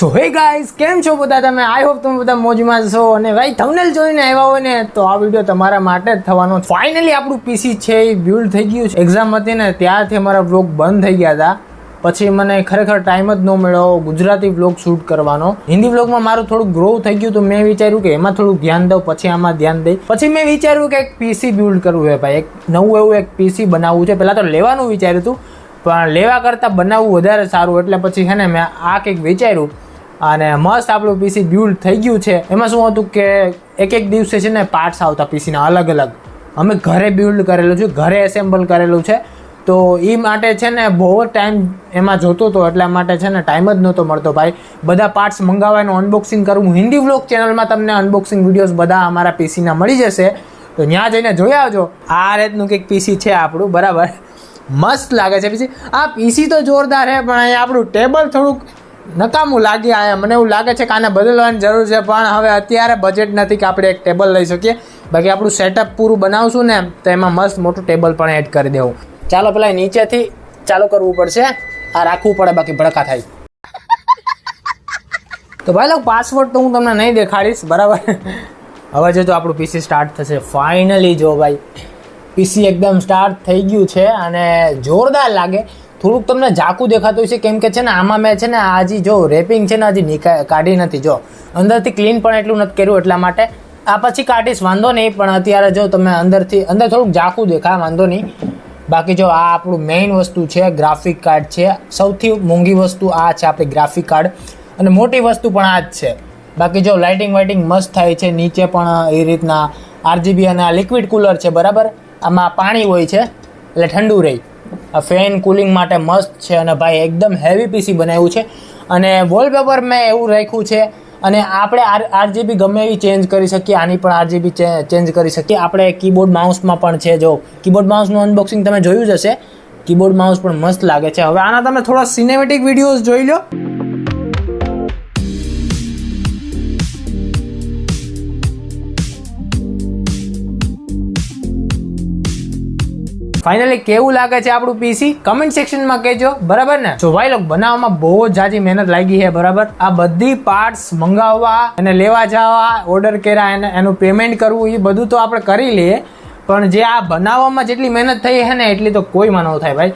સો hey guys કેમ છો બધા તમે? આઈ હોપ તમે બધા મોજમાં છો. અને ભાઈ થંબનેલ જોઈને આવ્યા હોય ને, તો આ વીડિયો તમારા માટે જ થવાનો ફાઇનલી આપણું પીસી છે એ બિલ્ડ થઈ ગયું છે. એક્ઝામ હતી ને, ત્યારથી અમારા વ્લોગ બંધ થઈ ગયા હતા. પછી મને ખરેખર ટાઈમ જ ન મળ્યો. ગુજરાતી વ્લોગ શૂટ કરવાનો. હિન્દી વ્લોગમાં મારું થોડું ગ્રો થઈ ગયું તો મેં વિચાર્યું કે એમાં થોડું ધ્યાન દઉં, પછી આમાં ધ્યાન દઈ. પછી મેં વિચાર્યું કે એક પીસી બિલ્ડ કરવું છે ભાઈ. એક નવું એવું એક પીસી બનાવવું છે. પહેલાં તો લેવાનું વિચાર્યું હતું. પણ લેવા કરતાં બનાવવું વધારે સારું. એટલે પછી છે ને, મેં આ કંઈક વિચાર્યું. અને મસ્ત આપણું પીસી બિલ્ડ થઈ ગયું છે. એમાં શું હતું કે એક એક દિવસે છે ને પાર્ટ્સ આવતા પીસીના અલગ અલગ. અમે ઘરે બિલ્ડ કરેલું છે, ઘરે એસેમ્બલ કરેલું છે. તો એ માટે છે ને બહુ ટાઈમ એમાં જોતો હતો, એટલા માટે છે ને ટાઈમ જ નહોતો મળતો ભાઈ. બધા પાર્ટ્સ મંગાવવાનું અનબોક્સિંગ કરવું. હિન્દી વ્લોગ ચેનલમાં તમને અનબોક્સિંગ વિડીયોઝ બધા અમારા પીસીના મળી જશે. તો ત્યાં જઈને જોઈ આવજો. આ રીતનું કંઈક પીસી છે આપણું, બરાબર? મસ્ત લાગે છે પીસી આ પીસી તો જોરદાર છે, પણ અહીંયા આપણું ટેબલ થોડુંક નકામું લાગે આયા મને એવું લાગે છે કે આને બદલવાની જરૂર છે, પણ હવે અત્યારે બજેટ નથી કે આપણે એક ટેબલ લઈ શકીએ. બાકી આપણું સેટઅપ પૂરું બનાવશું ને, તો એમાં મસ્ત મોટું ટેબલ પણ એડ કરી દેવું. ચાલો પેલા નીચેથી ચાલુ કરવું પડશે. આ રાખવું પડે, બાકી ભડકા થાય. તો ભાઈ લોકો પાસવર્ડ તો હું તમને નહીં દેખાડીશ, બરાબર? હવે જો તો આપણું પીસી સ્ટાર્ટ થશે. ફાઇનલી જો ભાઈ પીસી એકદમ સ્ટાર્ટ થઈ ગયું છે અને જોરદાર લાગે. થોડુંક તમને ઝાકું દેખાતું છે કેમ કે છે ને, આમાં મેં છે ને હજી જો રેપિંગ છે ને, હજી નીકા કાઢી નથી, જો. અંદરથી ક્લીન પણ એટલું નથી કર્યું એટલા માટે. આ પછી કાઢીશ, વાંધો નહીં, પણ અત્યારે જો તમે અંદરથી, અંદર થોડુંક ઝાકું દેખાય, વાંધો નહીં. બાકી જો આ આપણું મેઇન વસ્તુ છે ગ્રાફિક કાર્ડ છે. સૌથી મોંઘી વસ્તુ આ છે આપણી ગ્રાફિક કાર્ડ અને મોટી વસ્તુ પણ આ જ છે. બાકી જો લાઇટિંગ વાઇટિંગ મસ્ત થાય છે, નીચે પણ એ રીતના આરજીબી અને આ લિક્વિડ કુલર છે, બરાબર? આમાં પાણી હોય છે, એટલે ઠંડુ રહે. આ ફેન કુલિંગ માટે મસ્ત છે અને ભાઈ એકદમ હેવી પીસી બનાવ્યું છે. અને વોલપેપર મેં એવું રાખ્યું છે, અને આપણે આર આરજીબી ગમે એવી ચેન્જ કરી શકીએ, આની પણ આરજીબી ચેન્જ કરી શકીએ. આપણે કીબોર્ડ માઉસમાં પણ છે, જો કીબોર્ડ માઉસનું અનબોક્સિંગ તમે જોયું જ હશે. કીબોર્ડ માઉસ પણ મસ્ત લાગે છે. હવે આના તમે થોડા સિનેમેટિક વિડીયોઝ જોઈ લો. ફાઇનલી કેવું લાગે છે આપણું પીસી કમેન્ટ સેક્શનમાં કહેજો, બરાબર ને? જો ભાઈ, લોકો, બનાવવામાં બહુ જાજી મહેનત લાગી છે, બરાબર? આ બધી પાર્ટસ મંગાવવા અને લેવા જવા ઓર્ડર કર્યા એને એનું પેમેન્ટ કરવું એ બધું તો આપણે કરી લઈએ. પણ જે આ બનાવવામાં જેટલી મહેનત થઈ છે ને, એટલી તો કોઈમાં ન થાય, ભાઈ.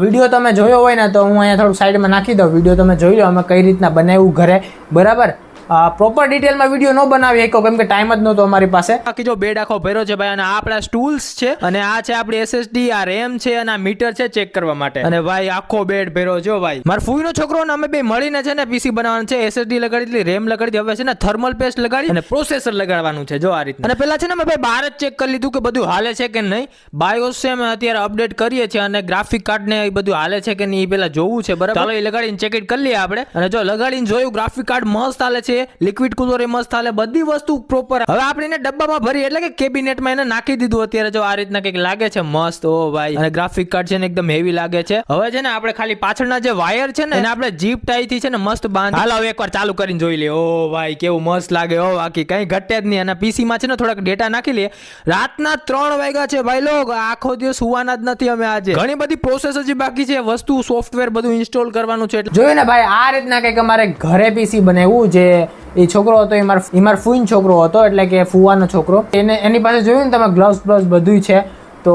વીડિયો તમે જોયો હોય ને, તો હું અહીંયા થોડુંક સાઈડમાં નાખી દઉં. વીડિયો તમે જોઈ લો, અમે કઈ રીતના બનાવ્યું ઘરે. બરાબર? પ્રોપર ડિટેલમાં વીડિયો ન બનાવી શકો કેમ કે ટાઈમ જ નહોતો અમારી પાસે. બાકી જો બેડ આખો ભર્યો છે ભાઈ, અને આપણા સ્ટૂલ્સ છે, અને આ છે આપણી એસએસડી આ રેમ છે, અને આ મીટર છે ચેક કરવા માટે. અને ભાઈ, આખો બેડ ભર્યો છે ભાઈ. મારા ફૂઈનો છોકરો અમે બે મળીને છે ને પીસી બનાવવાનું છે એસએસડી લગાડી દીધી રેમ લગાડી દીધી, હવે છે ને થર્મલ પેસ્ટ લગાડી અને પ્રોસેસર લગાડવાનું છે, જો આ રીતે અને પેલા છે ને ભાઈ બહાર જ ચેક કરી લીધું કે બધું હાલે છે કે નહીં. બાયોસ છે, અમે અત્યારે અપડેટ કરીએ છીએ, અને ગ્રાફિક કાર્ડ ને એ બધું હાલે છે કે નહીં, એ પેલા જોવું છે, બરાબર? ચાલો, એ લગાડીને ચેક કરી લઈએ આપણે. અને જો લગાડીને જોયું ગ્રાફિક કાર્ડ મસ્ત હાલે છે લિક્વિડ કુલર એ મસ્ત બધી વસ્તુ પ્રોપર હવે આપણે એને ડબ્બામાં ભરી એટલે કે કેબિનેટમાં એને નાખી દીધું અત્યારે. જો આ રીતના કંઈક લાગે છે, મસ્ત. ઓ ભાઈ. અને ગ્રાફિક કાર્ડ છે ને એકદમ હેવી લાગે છે. હવે છે ને આપણે ખાલી પાછળના જે વાયર છે ને, એને આપણે જીપ ટાઈ થી છે ને મસ્ત બાંધ હાલ, હવે એકવાર ચાલુ કરીને જોઈ લે. ઓ ભાઈ, કેવું મસ્ત લાગે. ઓ, બાકી કઈ ઘટે જ નહીં. અને પીસીમાં છે ને થોડાક ડેટા નાખી લઈએ રાતના ત્રણ વાગ્યા છે ભાઈ લોકો આખો દિવસ સુવાના જ નથી અમે આજે. ઘણી બધી પ્રોસેસ હજી બાકી છે. વસ્તુ સોફ્ટવેર બધું ઇન્સ્ટોલ કરવાનું છે. જોયું ને ભાઈ, આ રીતના કંઈક અમારે ઘરે પીસી બનાવ્યું જે એ છોકરો હતો, એ મારો ફૂઈન છોકરો હતો, એટલે કે ફુવાનો છોકરો. એને એની પાસે જોયું ને તમે ગ્લવ્સ બ્લવ્સ બધું છે, તો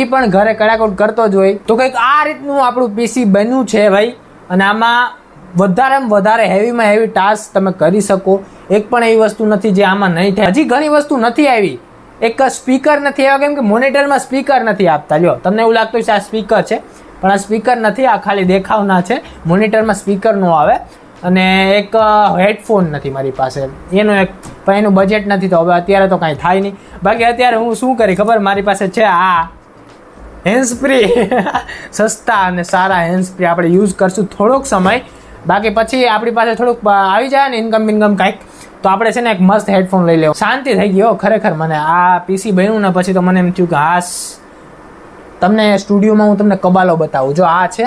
એ પણ ઘરે કડાકોટ કરતો જ હોય. તો કંઈક આ રીતનું આપણું પીસી બન્યું છે ભાઈ, અને આમાં વધારેમાં વધારે હેવીમાં હેવી ટાસ્ક તમે કરી શકો. એક પણ એવી વસ્તુ નથી જે આમાં નહીં થાય. હજી ઘણી વસ્તુ નથી આવી. એક સ્પીકર નથી આવ્યા, કેમ કે મોનિટરમાં સ્પીકર નથી આપતા. લ્યો, તમને એવું લાગતું છે આ સ્પીકર છે, પણ આ સ્પીકર નથી, આ ખાલી દેખાવના છે. મોનિટરમાં સ્પીકર નો આવે. અને એક હેડફોન નથી મારી પાસે. એનું એક, પણ એનું બજેટ નથી તો હવે અત્યારે તો કાંઈ થાય નહીં. બાકી અત્યારે હું શું કરી ખબર? મારી પાસે છે આ હેન્ડસ્પ્રી સસ્તા અને સારા હેન્ડસ્પ્રી આપણે યુઝ કરશું થોડોક સમય. બાકી પછી આપણી પાસે થોડુંક આવી જાય ને ઇન્કમ ઇન્કમ કાંઈક, તો આપણે છે ને એક મસ્ત હેડફોન લઈ લેવો. શાંતિ થઈ ગયો ખરેખર મને. આ પીસી બન્યું ને પછી તો મને એમ થયું કે હાસ, તમને સ્ટુડિયોમાં હું તમને કબાલો બતાવું. જો આ છે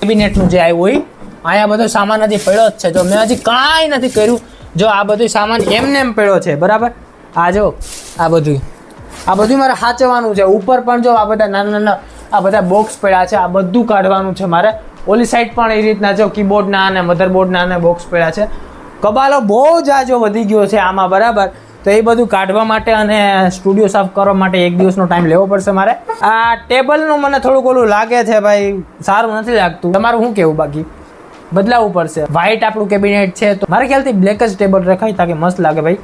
કેબિનેટનું જે આવ્યું હોય અહીંયા બધો સામાન હજી પડ્યો જ છે. જો મેં હજી કાંઈ નથી કર્યું. જો આ બધું સામાન એમને એમ પડ્યો છે, બરાબર? આ જો, આ બધું આ બધું મારે સાચવવાનું છે. ઉપર પણ જો આ બધા નાના નાના આ બધા બોક્સ પડ્યા છે, આ બધું કાઢવાનું છે મારે. ઓલી સાઈડ પણ એ રીતના જો કીબોર્ડના અને મધરબોર્ડના અને બોક્સ પડ્યા છે. કબાલો બહુ જાજો વધી ગયો છે આમાં, બરાબર? તો એ બધું કાઢવા માટે અને સ્ટુડિયો સાફ કરવા માટે એક દિવસનો ટાઈમ લેવો પડશે મારે. આ ટેબલનું મને થોડુંક ઓલું લાગે છે, ભાઈ, સારું નથી લાગતું. તમારું શું કેવું બાકી? બદલાવવું પડશે. વ્હાઇટ આપણું કેબિનેટ છે, તો મારા ખ્યાલથી બ્લેક જ ટેબલ રખાય તાકે મસ્ત લાગે ભાઈ.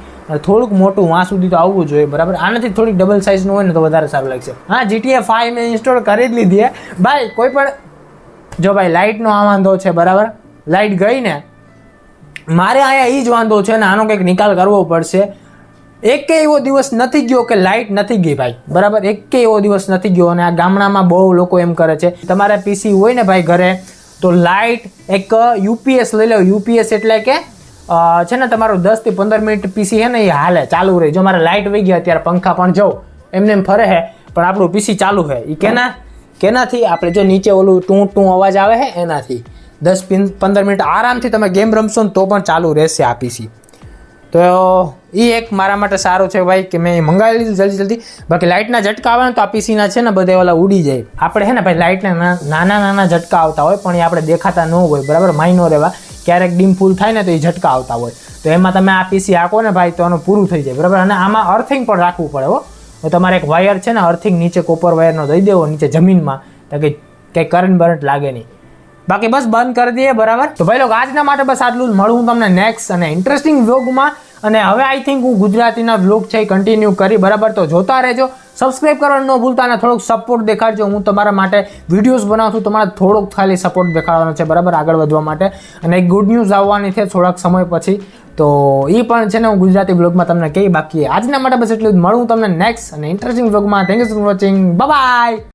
થોડુંક મોટું વાં સુધી તો આવવું જોઈએ, બરાબર? આનાથી થોડીક ડબલ સાઇઝનું હોય ને તો વધારે સારું લાગશે. હા જીટીએ ફાઈવ મેં ઇન્સ્ટોલ કરી જ લીધી ભાઈ, કોઈ પણ જો ભાઈ લાઇટનો આ વાંધો છે, બરાબર? લાઇટ ગઈ ને, મારે અહીંયા એ જ વાંધો છે ને, આનો કંઈક નિકાલ કરવો પડશે. એકે એવો દિવસ નથી ગયો કે લાઇટ નથી ગઈ ભાઈ, બરાબર? એકે એવો દિવસ નથી ગયો અને આ ગામડામાં બહુ લોકો એમ કરે છે. તમારા પીસી હોય ને ભાઈ ઘરે તો લાઇટ એક યુપીએસ લઈ લો યુપીએસ એટલે કે છે ને તમારું દસથી પંદર મિનિટ પીસી છે ને એ હાલે, ચાલુ રહે. જો મારે લાઇટ વહી ગયા ત્યારે પંખા પણ જવું એમને એમ ફરે છે પણ આપણું પીસી ચાલુ છે એ કેના, કેનાથી? આપણે જો નીચે ઓલું ટું ટું અવાજ આવે છે એનાથી. દસ પંદર મિનિટ આરામથી તમે ગેમ રમશો ને તો પણ ચાલુ રહેશે આ પીસી તો એ એક મારા માટે સારું છે ભાઈ કે મેં મંગાવી લીધું જલ્દી જલ્દી. બાકી લાઇટના ઝટકા આવે ને તો આ પીસીના છે ને બધે ઓલા ઉડી જાય. આપણે છે ને ભાઈ લાઇટના નાના નાના ઝટકા આવતા હોય પણ એ આપણે દેખાતા ન હોય, બરાબર? માઇનો રહેવા. ક્યારેક ડીમ ફૂલ થાય ને તો એ ઝટકા આવતા હોય. તો એમાં તમે આ પીસી આંકો ને ભાઈ તો આનું પૂરું થઈ જાય, બરાબર? અને આમાં અર્થિંગ પણ રાખવું પડે હો. તમારે એક વાયર છે ને અર્થિંગ નીચે કોપર વાયરનો દઈ દેવો, નીચે જમીનમાં. તો કે કંઈ કરંટ બરંટ લાગે નહીં. બાકી બસ બંધ કરી દઈએ, બરાબર? તો ભાઈ લોકો, આજના માટે બસ આટલું જ. મળું તમને નેક્સ્ટ અને ઇન્ટરેસ્ટિંગ વ્લોગમાં અને હવે આઈ થિંક હું ગુજરાતીના વ્લોગ છે કન્ટિન્યુ કરી, બરાબર? તો જોતા રહેજો. સબસ્ક્રાઇબ કરવાનું ન ભૂલતા અને થોડોક સપોર્ટ દેખાડજો. હું તમારા માટે વિડીયોઝ બનાવું છું, તમારે થોડોક ખાલી સપોર્ટ દેખાડવાનો છે, બરાબર? આગળ વધવા માટે. અને એક ગુડ ન્યૂઝ આવવાની છે થોડાક સમય પછી. તો એ પણ છે ને, હું ગુજરાતી બ્લોગમાં તમને કહી બાકી. આજના માટે બસ એટલું જ. મળું તમને નેક્સ્ટ અને ઇન્ટરેસ્ટિંગ બ્લોગમાં thank you for watching bye